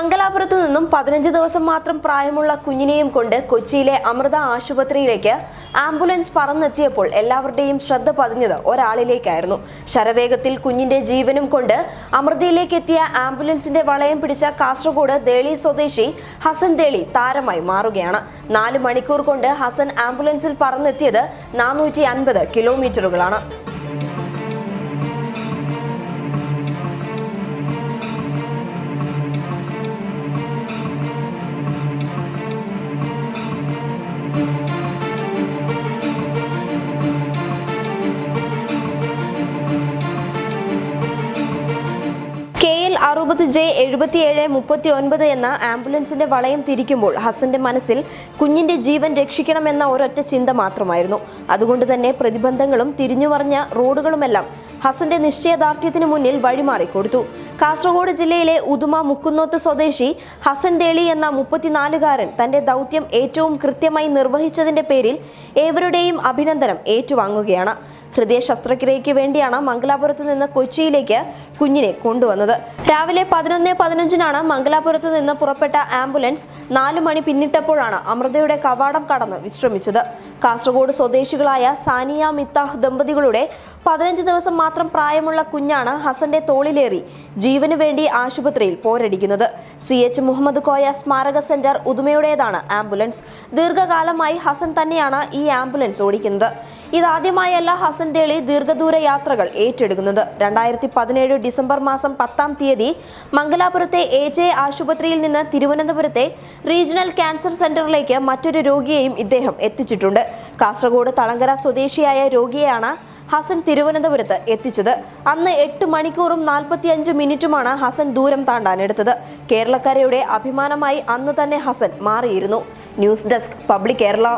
മംഗലാപുരത്തു നിന്നും പതിനഞ്ച് ദിവസം മാത്രം പ്രായമുള്ള കുഞ്ഞിനെയും കൊണ്ട് കൊച്ചിയിലെ അമൃത ആശുപത്രിയിലേക്ക് ആംബുലൻസ് പറന്നെത്തിയപ്പോൾ എല്ലാവരുടെയും ശ്രദ്ധ പതിഞ്ഞത് ഒരാളിലേക്കായിരുന്നു. ശരവേഗത്തിൽ കുഞ്ഞിന്റെ ജീവനും കൊണ്ട് അമൃതയിലേക്ക് എത്തിയ ആംബുലൻസിന്റെ വളയം പിടിച്ച കാസർഗോഡ് ദേളി സ്വദേശി ഹസൻ ദേളി താരമായി മാറുകയാണ്. നാല് മണിക്കൂർ കൊണ്ട് ഹസൻ ആംബുലൻസിൽ പറന്നെത്തിയത് നാനൂറ്റി അൻപത് കിലോമീറ്ററുകളാണ്. അറുപത് ജെ എഴുപത്തിയേഴ് മുപ്പത്തി ഒൻപത് എന്ന ആംബുലൻസിന്റെ വളയം തിരിക്കുമ്പോൾ ഹസന്റെ മനസ്സിൽ കുഞ്ഞിന്റെ ജീവൻ രക്ഷിക്കണമെന്ന ഒരൊറ്റ ചിന്ത മാത്രമായിരുന്നു. അതുകൊണ്ട് തന്നെ പ്രതിബന്ധങ്ങളും തിരിഞ്ഞുമറിഞ്ഞ റോഡുകളുമെല്ലാം ഹസന്റെ നിശ്ചയദാർഢ്യത്തിന് മുന്നിൽ വഴിമാറിക്കൊടുത്തു. കാസർഗോഡ് ജില്ലയിലെ ഉദുമ മുക്കുന്നോത്ത് സ്വദേശി ഹസൻ ദേളി എന്ന മുപ്പത്തിനാലുകാരൻ തന്റെ ദൗത്യം ഏറ്റവും കൃത്യമായി നിർവഹിച്ചതിന്റെ പേരിൽ ഏവരുടെയും അഭിനന്ദനം ഏറ്റുവാങ്ങുകയാണ്. ഹൃദയ ശസ്ത്രക്രിയയ്ക്ക് വേണ്ടിയാണ് മംഗലാപുരത്ത് നിന്ന് കൊച്ചിയിലേക്ക് കുഞ്ഞിനെ കൊണ്ടുവന്നത്. രാവിലെ പതിനൊന്ന് പതിനഞ്ചിനാണ് മംഗലാപുരത്ത് നിന്ന് പുറപ്പെട്ട ആംബുലൻസ് നാലു മണി പിന്നിട്ടപ്പോഴാണ് അമൃതയുടെ കവാടം കടന്ന് വിശ്രമിച്ചത്. കാസർഗോഡ് സ്വദേശികളായ സാനിയ മിത്താഹ് ദമ്പതികളുടെ പതിനഞ്ച് ദിവസം മാത്രം പ്രായമുള്ള കുഞ്ഞാണ് ഹസന്റെ തോളിലേറി ജീവന് വേണ്ടി ആശുപത്രിയിൽ പോരടിക്കുന്നത്. സി എച്ച് മുഹമ്മദ് കോയ സ്മാരക സെന്റർ ഉദുമയുടേതാണ് ആംബുലൻസ്. ദീർഘകാലമായി ഹസൻ തന്നെയാണ് ഈ ആംബുലൻസ് ഓടിക്കുന്നത്. ഇതാദ്യമായല്ല ഹസൻ തേളി ദീർഘദൂര യാത്രകൾ ഏറ്റെടുക്കുന്നത്. രണ്ടായിരത്തി പതിനേഴ് ഡിസംബർ മാസം പത്താം തീയതി മംഗലാപുരത്തെ എ ജെ ആശുപത്രിയിൽ നിന്ന് തിരുവനന്തപുരത്തെ റീജിയണൽ ക്യാൻസർ സെന്ററിലേക്ക് മറ്റൊരു രോഗിയെയും ഇദ്ദേഹം എത്തിച്ചിട്ടുണ്ട്. കാസർഗോഡ് തളങ്കര സ്വദേശിയായ രോഗിയെയാണ് ഹസൻ തിരുവനന്തപുരത്ത് എത്തിച്ചത്. അന്ന് എട്ട് മണിക്കൂറും നാൽപ്പത്തിയഞ്ച് മിനിറ്റുമാണ് ഹസൻ ദൂരം താണ്ടാനെടുത്തത് കേരളക്കരയുടെ അഭിമാനമായി അന്ന് തന്നെ ഹസൻ മാറിയിരുന്നു. News desk public Kerala.